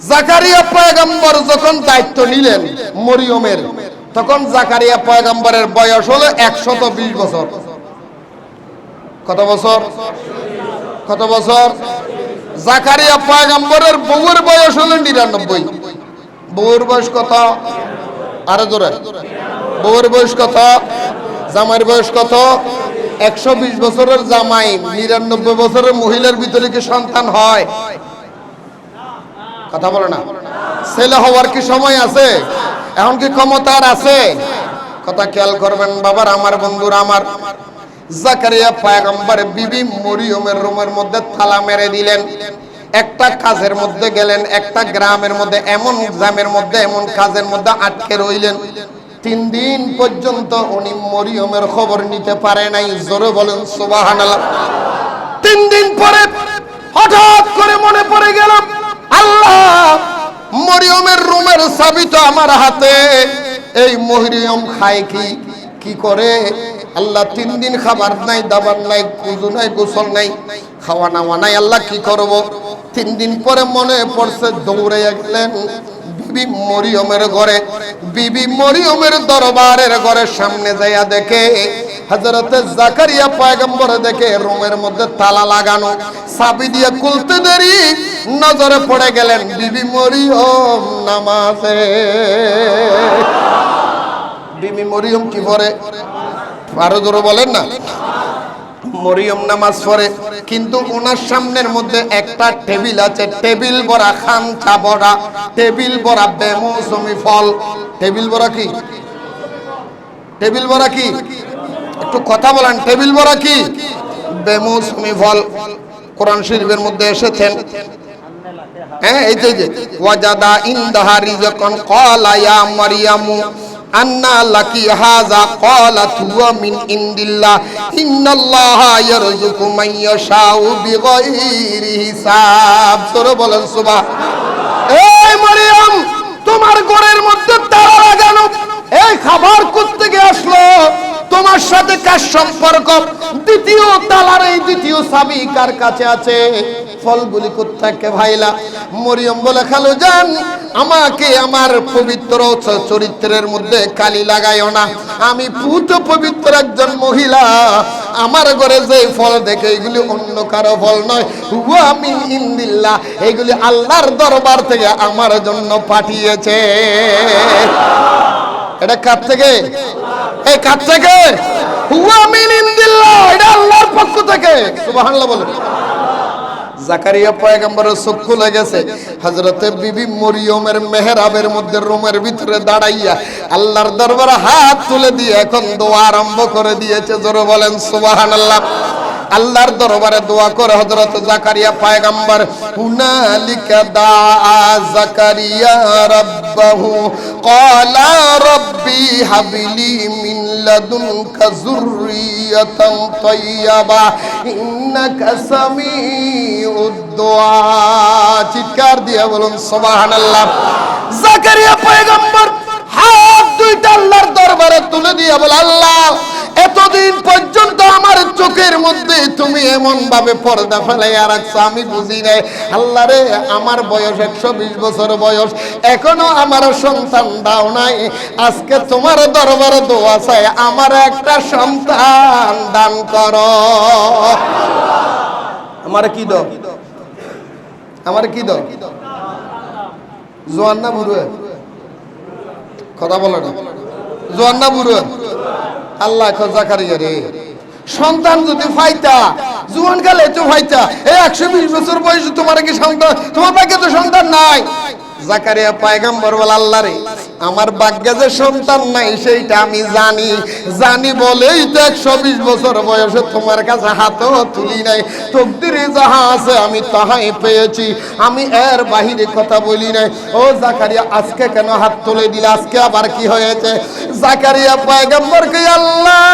জাকারিয়া পয়গম্বর যখন দায়িত্ব নিলেন মরিয়মের, তখন জাকারিয়া পয়গম্বরের বয়স হলো একশত বিশ বছর। কত বছর? কত বছর? জাকারিয়া পয়গম্বরের বউয়ের বয়স হলো নিরানব্বই। বউয়ের বয়স কত? আরও জোরে। বউয়ের বয়স কত? জামাইয়ের বয়স কত? একশো বিশ বছরের জামাই, নিরানব্বই বছরের মহিলার ভিতরে কি সন্তান হয়? কথা বলে না। ছেলে হওয়ার কি সময় আছে? এখন কি ক্ষমতার আছে? কথা খেয়াল করবেন, বাবার, আমার বন্ধুরা, আমার। জাকারিয়া পায়গম্বর বিবি মরিয়মের রুমের মধ্যে তালা মেরে দিলেন। একটা কাজের মধ্যে গেলেন, একটা গ্রামের মধ্যে, এমন গ্রামের মধ্যে, এমন কাজের মধ্যে আটকে রইলেন। তিন দিন পর্যন্ত উনি মরিয়মের খবর নিতে পারে নাই। জোরে বলেন, সুবহানাল্লাহ। তিন দিন পরে হঠাৎ করে মনে পড়ে গেল আল্লাহ, মরিয়মের রুমের চাবি তো আমার হাতে। এই মরিয়ম খায় কি? কি করে? আল্লাহ তিন দিন খাবার নাই, দাবার নাই কুজু নাই, গোসল নাই, খাওয়া নাওয়া নাই, আল্লাহ কি করব? তিন দিন পরে মনে পড়ছে, দৌড়ে গেলেন বিবি মরিয়মের ঘরে। বিবি মরিয়মের দরবারের ঘরের সামনে যাইয়া দেখে হজরতে জাকারিয়া পয়গম্বর দেখে রুমের মধ্যে তালা লাগানো, চাবি দিয়ে খুলতে দেরি। নজরে পড়ে গেলেন, বিবি, মরিয়ম নামাজে। বিবি, মরিয়ম কি পড়ে? আরও জোরে বলেন না। মরিয়ম নামাজ পড়ে, কিন্তু ওনার সামনের মধ্যে একটা টেবিল আছে। টেবিল ভরা খামচা ভরা টেবিল ভরা বেমৌসুমি ফল। টেবিল ভরা কি? টেবিল ভরা কি? একটু কথা বলেন, টেবিল ভরা কি? বেমৌসুমি ফল। কোরআন শরীফের মধ্যে এসেছেন। হ্যাঁ এই যে ওয়াজাদা ইনদাহা ক্বালা ইয়া মারইয়ামু আন্না লাকি হাযা ক্বালাত হুয়া মিন ইনদিল্লাহ ইন্নাল্লাহা ইয়ারযুকু মান ইয়াশাউ বিগাইরি হিসাব। বলেন এই মারিয়াম, তোমার ঘরের মধ্যে তালা লাগানো, এই খাবার কোত্থেকে আসলো? তোমার সাথে কার সম্পর্ক? দ্বিতীয় তালার এই দ্বিতীয় চাবি কার কাছে আছে? ফলগুলি কোত্থেকে ভাইলা? মরিয়ম বলে, খালু যান আমাকে আমার পবিত্র চরিত্রের মধ্যে কালি লাগাইও না। আমি পুত পবিত্র একজন মহিলা। আমার ঘরে যে ফল দেখে এগুলি অন্য কারও ফল নয়। হুয়া আমি ইন্দিল্লা এগুলি আল্লাহর দরবার থেকে আমার জন্য পাঠিয়েছে। এটা কার থেকে? এই কার থেকে? হুয়া মিন ইন্দিল্লা এটা আল্লাহর পক্ষ থেকে। সুবহানাল্লাহ বলে জাকারিয়া পয়গম্বরের চোখ খুলে গেছে হযরতে বিবি মরিয়মের মেহরাবের মধ্যে রুমের ভিতরে দাঁড়াইয়া আল্লাহর দরবারে হাত তুলে দিয়ে এখন দোয়া আরম্ভ করে দিয়েছে। জোরে বলেন সুবাহান আল্লাহ আল্লাহর দরবারে দোয়া করে হযরত জাকারিয়া পয়গম্বর, হুনালিকা দা জাকারিয়া রাব্বাহু, ক্বালা রাব্বি হাবিলি মিন লাদুনকা যুররিয়াতান তাইয়্যিবা ইন্নাকা সামিউদ দুআ চিৎকার দিয়ে বলুন, সুবহানাল্লাহ। জাকারিয়া পয়গম্বর হাত দুইটা আল্লাহর দরবারে তুলে দিয়ে বলে, আল্লাহ, এতদিন পর্যন্ত চোখের মধ্যে তুমি এমন ভাবে পর্দা ফেলাইয়া রাখছো, আমি বুঝি নাই। আল্লাহ রে, আমার বয়স একশো বিশ বছর বয়স, এখনও আমার সন্তান দাও নাই। আজকে তোমার দরবারে দোয়া চাই, আমার একটা সন্তান দান করো। আমার কি দাও? আমার কি দাও? জোয়ান না বুড়ো? কথা বলো না। জোয়ান না বুড়ো? আল্লাহ জাকারিয়া রে। সন্তান যদি ফাইতা জুয়ান কালে তো ফাইতা, এই একশো বিশ বছর বয়সে তোমার কি সন্তান তোমার ভাগ্যে তো সন্তান নাই। জাকারিয়া পায়গাম্বর বল, আল্লাহ রে, আমার ভাগ্যে যে সন্তান নাই সেইটা আমি জানি। জানি বলেই তো একশো বিশ বছর বয়সে তোমার কাছে হাতও তুলি নাই। তকদিরে যাহা আছে আমি তাহাই পেয়েছি। আমি এর বাহিরে কথা বলি নাই। ও জাকারিয়া, আজকে কেন হাত তুলে দিলে? আজকে আবার কি হয়েছে? জাকারিয়া পায়গাম্বরকে, আল্লাহ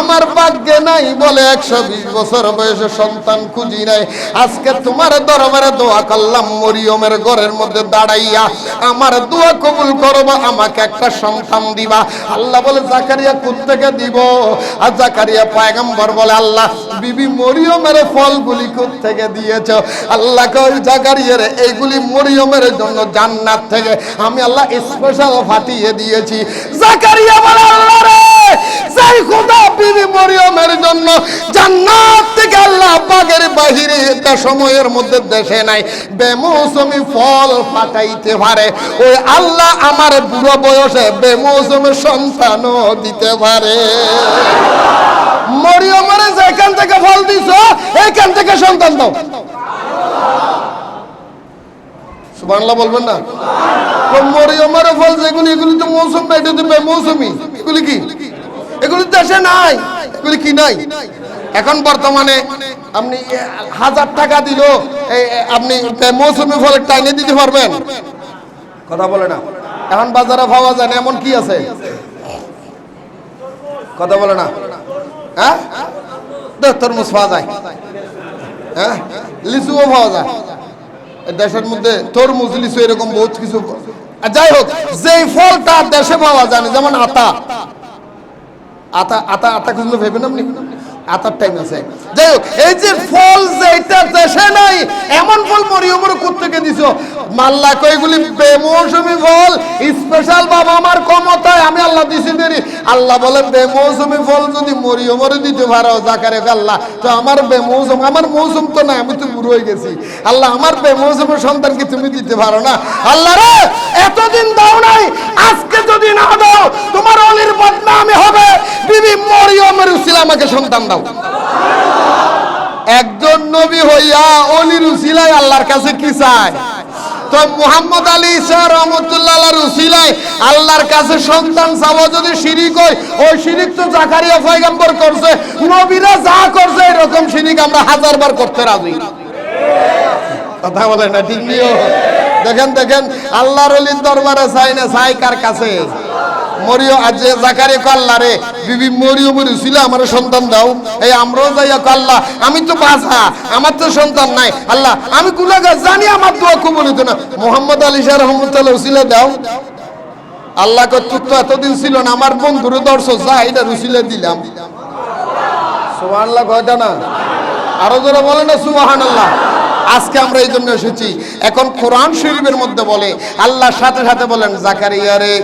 আমার ভাগ্যে নাই বলে একশো বিশ বছর বয়সে সন্তান খুঁজি নাই। আজকে তোমার দরবারে দোয়া করলাম, মরিয়মের ঘরের মধ্যে দাঁড়াইয়া আমার দোয়া কবুল করব, আমাকে একটা সন্তান দিবা। আল্লাহ বলে, জাকারিয়া থেকে দিব? আর জাকারিয়া পায়গাম্বর বলে, আল্লাহ, বিবি মরিয়মের ফলগুলি থেকে দিয়েছ? আল্লাহ কই জাকারিয়ারে, এইগুলি মরিয়মের জন্য জান্নাত থেকে। আমি আল্লাহ স্পেশাল ফাটিয়ে দিয়েছি। জাকারিয়া বলে, আল্লাহ রে সেই খোদা বিবি মরিয়মের জন্য জান্নাত থেকে আল্লাহ বাহিরে সময়ের মধ্যে দেশে নাই, বেমৌসুমি ফল পারে। ওই আল্লাহ আমার বুড়ো বয়সে বেমৌসুমি সন্তানও দিতে পারে। মরিয়মের যেখান থেকে ফল দিছ, এইখান থেকে সন্তান দাও। সুবহানাল্লাহ বলবেন না? মরিয়মের ফল যেগুলি, এগুলি তো মৌসুম না তো এগুলি কি? এগুলি দেশে নাই। এগুলি কি নাই? এখন বর্তমানে আপনি হাজার টাকা দিল আপনি মৌসুমি ফলের টাইনে দিতে পারবেন। কথা বলে না। এখন বাজারে পাওয়া যায় না, এমন কি আছে? কথা বলে না। হ্যাঁ? তরমুজ পাওয়া যায়। হ্যাঁ? লিচুও পাওয়া যায়। দেশের মধ্যে তরমুজ, লিচু এরকম বহুত কিছু। যাই হোক, যেই ফলটা দেশে পাওয়া যায় না যেমন আতা আতা আতা আতা খুঁজলে ভেবেন আপনি আতার টাইম আছে। যাই হোক এই যে ফল যেটা দেশে নাই, এমন ফল থেকে দিছো? মাল্লা কইগুলি বেমৌসুমি ফল স্পেশাল বাবা আমার ক্ষমতায়, আমি আল্লাহ দিছি দেরি। আল্লাহ বেমৌসুমি ফল যদি দিতে পারো, জাকারে আল্লাহ। তো আমার বেমৌসুম, আমার মৌসুম তো না আমি তো বুড়ো হয়ে গেছি। আল্লাহ, আমার বেমৌসুমের সন্তানকে তুমি দিতে পারো না। আল্লাহ রে, এতদিন দাও নাই, আজকে যদি না দাও, তোমার অলির বদনামি হবে। বিবি মরিয়মের উসিলা আমাকে সন্তান দাও। একজন নবী হইয়া অলির উসিলায় আল্লাহর কাছে কি চায়? তো মুহাম্মদ আলী ইসা রহমতুল্লাহ রুসিলায় আল্লাহর কাছে সন্তান চাওয়া যদি শিরিক হয়, ওই শিরিক তো জাকারিয়া পয়গাম্বর করছে, নবীরা যা করছে এরকম শিরিক আমরা হাজার বার করতে রাজি। কথা বলে না, ঠিক দেখেন দেখেন, আল্লাহর অলির দরবারে চাই না চাই কার কাছে? মরিও আজ জাকারে কাল্লা রে। বিবি মরিও মরিও, ছিল আমার সন্তান দাও। এই আমরাও যাইয়া কাল্লা আমি তো বাসা আমার তো সন্তান নাই। আল্লাহ, আমি গুলাগার জানি আমার দোয়া কবুল হতো না। মোহাম্মদ আলী শাহ রহমতুল্লাহ উসিলে দাও। আল্লাহ কর্তৃক তো এতদিন ছিল না, আমার বন্ধুরে দর্শক যা এটা রুসিলে দিলাম। সুবাহ আল্লাহ কয়টা না আরও যারা বলে না সুবাহান আল্লাহ আজকে আমরা এই জন্য এসেছি। এখন কোরআন শরীফের মধ্যে বলে, আল্লাহ সাথে সাথে বলেন, জাকারিয়া রে,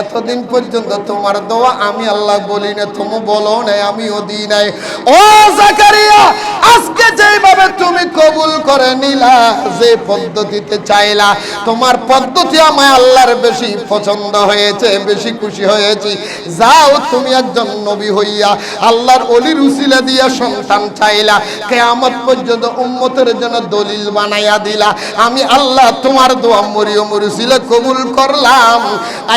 এতদিন পর্যন্ত তোমার দোয়া আমি আল্লাহ বলি না তুমি বলো না আমিও দিই নাই। ও জাকারিয়া, আজকে যেভাবে তুমি কবুল করে নিলা, যে পদ্ধতিতে চাইলা, তোমার পদ্ধতি আমায় আল্লাহর বেশি পছন্দ হয়েছে, বেশি খুশি হয়েছি। যাও তুমি একজন নবী হইয়া, আল্লাহর অলির উসিলা দিয়া সন্তান চাইলা, কেয়ামত পর্যন্ত উম্মতের জন্য দলিল বানাইয়া দিলা। আমি আল্লাহ তোমার দোয়া মরিও মরুসিলে কবুল করলাম।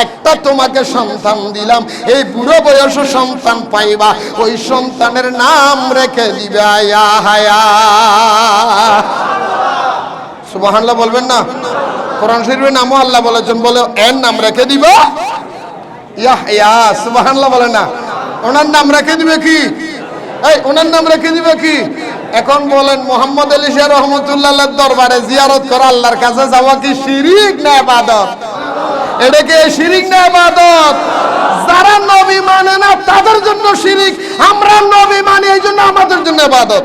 একটা তোমাকে সন্তান দিলাম। এই বুড়ো বয়স সন্তান পাইবা। ওই সন্তানের নাম রেখে দিবে আয়া হায়া। সুবহানাল্লাহ বলবেন না? কোরআন শরীফের নামও আল্লাহ বলেছেন, বলে এর নাম রেখে দিব। ইয়া, সুবহানাল্লাহ বলে না। ওনার নাম রেখে দিবে কি? এই, ওনার নাম রেখে দিবে কি? এখন বলেন মোহাম্মদ আলী শাহ রহমতুল্লাহ দরবারে জিয়ারত করা আল্লাহর কাছে যাওয়া কি শিরিক না ইবাদত? এটা কি শিরিক না ইবাদত? যারা নবী মানে না, তাদের জন্য শিরিক। আমরা নবী মানি, এই জন্য আমাদের জন্য ইবাদত।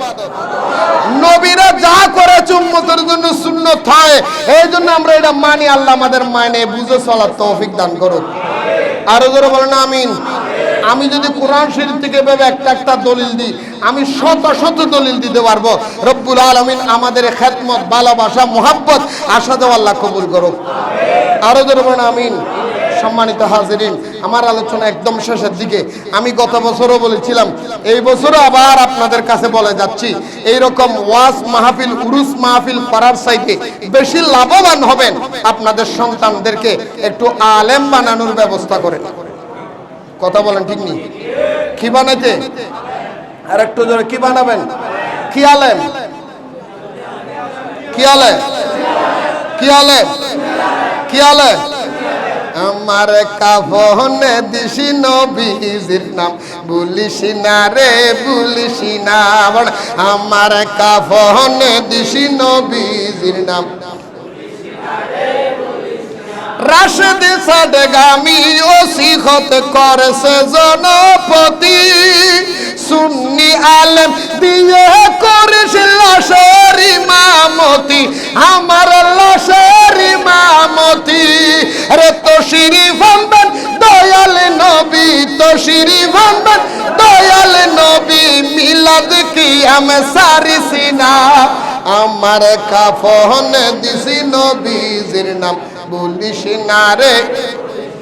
নবীরা যা করে উম্মতের জন্য সুন্নত হয়, এই জন্য আমরা এটা মানি। আল্লাহ আমাদের মানে বুঝে চলার তৌফিক দান করুক। আরও জোরে বলেন, আমিন। আমি যদি কোরআন শরীফ থেকে ভেবে একটা একটা দলিল দিই আমি শত শত দলিল দিতে পারব। রব্বুল আলমিন আমাদের খেদমত, ভালোবাসা, মোহাব্বত, আশা দেওয়া আল্লাহ কবুল করুক। আরও জোরে বলেন, আমিন। সম্মানিত হাজিরিন, আমার আলোচনা একদম শেষের দিকে। আমি গত বছরও বলেছিলাম, এই বছরও আবার আপনাদের কাছে বলে যাচ্ছি এই রকম ওয়াজ মাহফিল, উরুস মাহফিল করার সাইডে বেশি লাভবান হবেন আপনাদের সন্তানদেরকে একটু আলেম বানানোর ব্যবস্থা করেন। কথা বলেন ঠিক নেই? কি বানাইতে? আর একটু জোরে কি বানাবেন? কি আলেম? কি আলেম? কি আলেম? কি আলেম? আমার কাফনে দিছি নবীজির নাম, বলিস না রে, বলিস না আমার কাফনে দিছি নবীজির নাম। রাশেদ সাডগামি ওসিখত করেছে জনপতি। সুন্নি আলেম দিয়ে করিস লাশের ইমামতি, আমার লাশের ইমামতি। রে তো শিরিফ আনবেন দয়াল নবী তো শিরিফ আনবেন দয়াল নবী, মিলাদ কি আমি সারিসি না আমার কাফন দিছি নবীজির নাম। বলিস না রে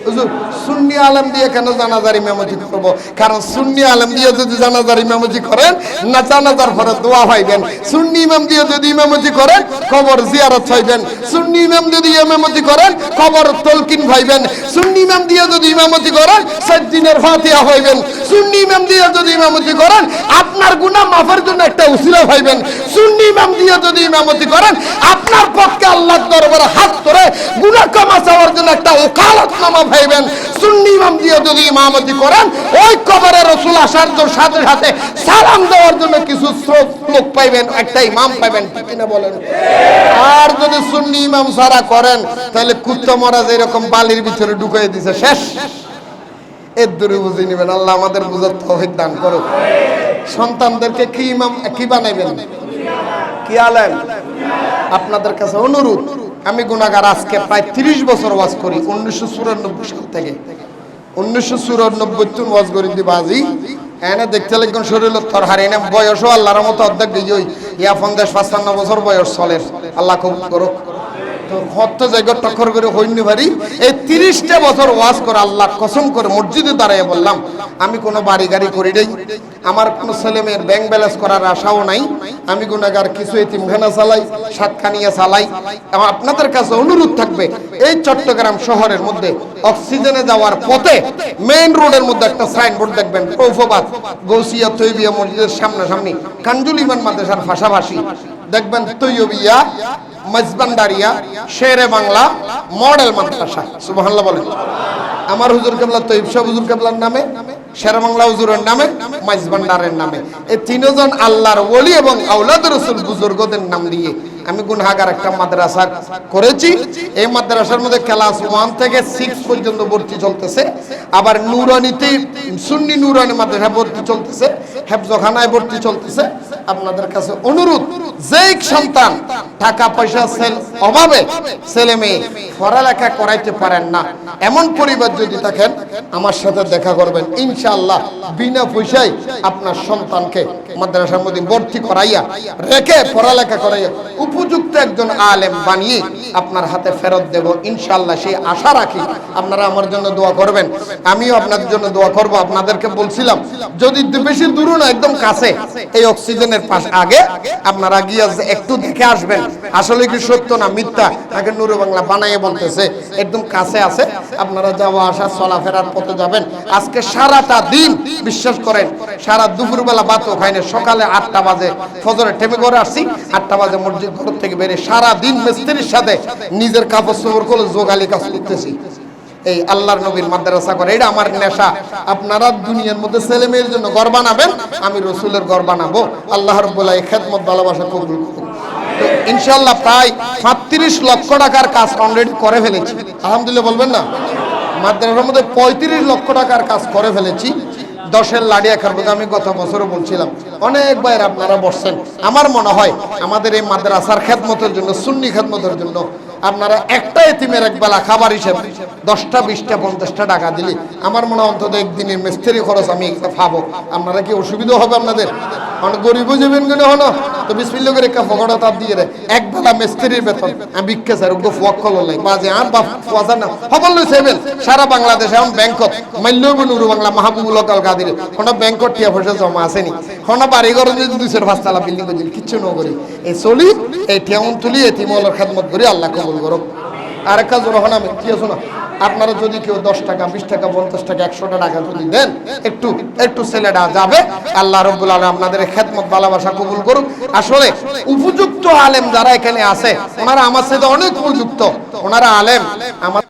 হুজুর, সুন্নি আলম দিয়ে কেন জানাজার ইমামতি করব? কারণ সুন্নি আলম দিয়ে যদি জানাজার ইমামতি করেন না জানাজার পরে দোয়া পাইবেন। সুন্নি ইমাম দিয়ে যদি ইমামতি করেন কবর জিয়ারত পাইবেন সুন্নি ইমাম যদি ইমামতি করেন কবর তলকিন পাইবেন। সুন্নি ইমাম দিয়ে যদি ইমামতি করেন সাত দিনের ফাতিহা হইবেন সুন্নি ইমাম দিয়ে যদি ইমামতি করেন আপনার গুনাহ মাফের জন্য একটা উসিলা পাইবেন। সুন্নি ইমাম দিয়ে যদি ইমামতি করেন আপনার পক্ষে আল্লাহর দরবারে হাত ধরে গুনাহ ক্ষমা চাওয়ার জন্য একটা ওকালতনামা পাইবেন। সুন্নি ইমাম দিয়ে যদি ইমামতি করেন, ওই কবরে রসুল আসার সাথে সাথে সালাম দেওয়ার জন্য কিছু স্রোত লোক পাইবেন, একটা ইমাম পাইবেন, ঠিক কিনা বলেন? আর যদি সুন্নি ইমাম সারা করেন, তাহলে কুত্তা মরাজ এরকম বালির ভিতরে ঢুকিয়ে দিছে, শেষ। এর দূরে বুঝে নেবেন, আল্লাহ আমাদের বুঝার তৌফিক দান করুক। সন্তানদেরকে কি ইমাম, কি বানাইবেন? কি আলেন আপনাদের কাছে অনুরোধ আমি গুনাগার আজকে প্রায় তিরিশ বছর ওয়াজ করি, উনিশশো চুরানব্বই সাল থেকে। উনিশশো চুরানব্বই তুন ওয়াজ করি দিব বাজি। এনে দেখতে লাগবেন শরীরের তর হারি। এনে বয়সও আল্লাহর মতো অর্ধেক ওই ইয়া পঞ্চাশ পাঁচপান্ন বছর বয়স চলে। আল্লাহ খুব করুক। হত্য জায়গা টক্কর করে হইনি পারি এই তিরিশটা বছর ওয়াজ করে আল্লাহ কসম করে মসজিদে দাঁড়িয়ে বললাম আমি কোনো বাড়ি গাড়ি করি নাই। আমার কোনো ছেলে মেয়ের ব্যাংক ব্যালেন্স করার আশাও নাই। আমি গুণাগার কিছু এতিমখানা চালাই, সাতখানিয়া চালাই। আপনাদের কাছে অনুরোধ থাকবে, এই চট্টগ্রাম শহরের মধ্যে অক্সিজেনে যাওয়ার পথে মেইন রোডের মধ্যে একটা সাইনবোর্ড দেখবেন প্রৌফবাদ গৌসিয়া, তৈবিয়া মসজিদের সামনাসামনি, কাঞ্জুল ইমান মাদ্রাসার ভাষাভাষী দেখবেন তৈয়বিয়া মজবান্ডারিয়া শেরে বাংলা, মডেল মাদ্রাসা। সুবহানাল্লাহ বলেন। আমার হুজুর কেবলা তৈব শাহ হুজুর কেবলার নামে। হুজুরের নামে, মাইজবান্ডারের নামে। এই তিনজন আল্লাহর ওলি এবং আউলাদ রসুল বুজুর্গদের নাম দিয়ে আমি গুনহাগার একটা মাদ্রাসা করেছি। এই মাদ্রাসার মধ্যে ক্লাস ওয়ান থেকে সিক্স পর্যন্ত ভর্তি চলতেছে। আবার নুরানিতে, সুন্নি নুরানি মাদ্রাসা ভর্তি চলতেছে। হেফজখানায় ভর্তি চলতেছে। আপনাদের কাছে অনুরোধ, যেই সন্তান টাকা পয়সা সেল অভাবে ছেলে মেয়ে পড়ালেখা করাইতে পারেন না, এমন পরিবার যদি থাকেন, আমার সাথে দেখা করবেন। ইনশাআল্লাহ বিনা পয়সায় আপনার সন্তানকে মাদ্রাসার মধ্যে ভর্তি করাইয়া, রেখে পড়ালেখা করাইয়া উপযুক্ত একজন আলেম বানিয়ে আপনার হাতে ফেরত দেব। ইনশাআল্লাহ সেই আশা রাখি আপনারা আমার জন্য দোয়া করবেন। আমিও আপনাদের জন্য দোয়া করব। আপনাদেরকে বলছিলাম, যদি বেশি দূর না, একদম কাছে, এই অক্সিজেনের পাশ আগে আপনারা গিয়ে একটু দেখে আসবেন। আসলে কি সত্য না মিথ্যা? তাকে নুরু বাংলা বানাইয়ে বলতেছে। একদম কাছে আছে। আপনারা যাওয়া আসা, চলাফেরার পথে যাবেন। আজকে সারাটা দিন, বিশ্বাস করেন, সারা দুপুর দুপুরবেলা ভাত খাইনে সকালে আটটা বাজে, ফজরে টেপে করে আসছি। আটটা বাজে মসজিদ ঘর থেকে বেরে সারা দিন মিস্ত্রির সাথে নিজের কাপড় চোপড় করে যোগালি কাজ করতেছি। এই আল্লাহর নবীর মাদ্রাসা করে, এটা আমার নেশা। আপনারা দুনিয়ার মধ্যে ছেলে মেয়ের জন্য ঘর বানাবেন, আমি রসুলের ঘর বানাবো। আল্লাহ রব্বুল্লাহ খেদমত, ভালোবাসা কবুল ইনশাল্লাহ প্রায় সাতত্রিশ লক্ষ টাকার কাজ অলরেডি করে ফেলেছি। আলহামদুলিল্লাহ বলবেন না? মাদ্রাসার মধ্যে পঁয়ত্রিশ লক্ষ টাকার কাজ করে ফেলেছি। দশের লাড়িয়া খারবো আমি গত বছরও বলছিলাম। অনেক বাইরে আপনারা বসছেন। আমার মনে হয় আমাদের এই মাদ্রাসার খেদমতের জন্য, সুন্নি খেদমতের জন্য আপনারা একটা এতিমের একবেলা খাবার হিসেবে দশটা, বিশটা, পঞ্চাশটা টাকা দিলে। আমার মনে হয় অন্তত একদিনের মিস্ত্রি খরচ আমি একটা পাবো। আপনারা কি অসুবিধা হবে আপনাদের? অনেক গরিব যাবেন কিনে হলো, তো বিসমিল্লা করে একটা ফকড়া তাপ দিয়ে দেয়। এক বেলা টিয়া জমা যদি এই চলি, এই ঠেউন তুলি, এই তিমলের খেদমত করি, আল্লাহ কবুল করো আর একটা হন আমি কি আছো না? আপনারা যদি কেউ দশ টাকা, বিশ টাকা, পঞ্চাশ টাকা, একশো টাকা যদি দেন, একটু একটু ছেলেটা যাবে। আল্লাহ রব্বুল আলম আপনাদের খেদমত, ভালোবাসা কবুল করুন আসলে উপযুক্ত আলেম যারা এখানে আছে, ওনারা আমার সাথে অনেক উপযুক্ত। ওনারা আলেম, আমার